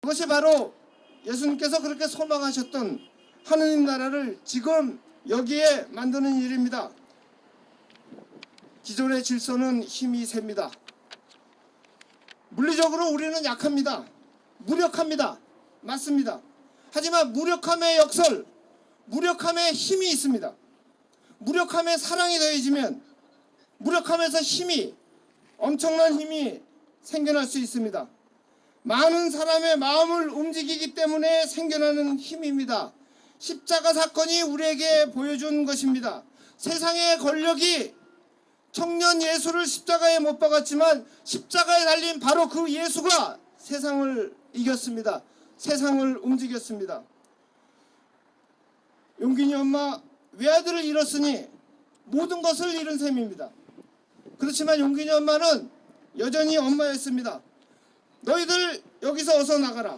그것이 바로 예수님께서 그렇게 소망하셨던 하느님 나라를 지금 여기에 만드는 일입니다. 기존의 질서는 힘이 셉니다. 물리적으로 우리는 약합니다. 무력합니다. 맞습니다. 하지만 무력함의 역설, 무력함의 힘이 있습니다. 무력함에 사랑이 더해지면 무력함에서 힘이 엄청난 힘이 생겨날 수 있습니다. 많은 사람의 마음을 움직이기 때문에 생겨나는 힘입니다. 십자가 사건이 우리에게 보여준 것입니다. 세상의 권력이 청년 예수를 십자가에 못 박았지만 십자가에 달린 바로 그 예수가 세상을 이겼습니다. 세상을 움직였습니다. 용균이 엄마 외아들을 잃었으니 모든 것을 잃은 셈입니다. 그렇지만 용균이 엄마는 여전히 엄마였습니다. 너희들 여기서 어서 나가라.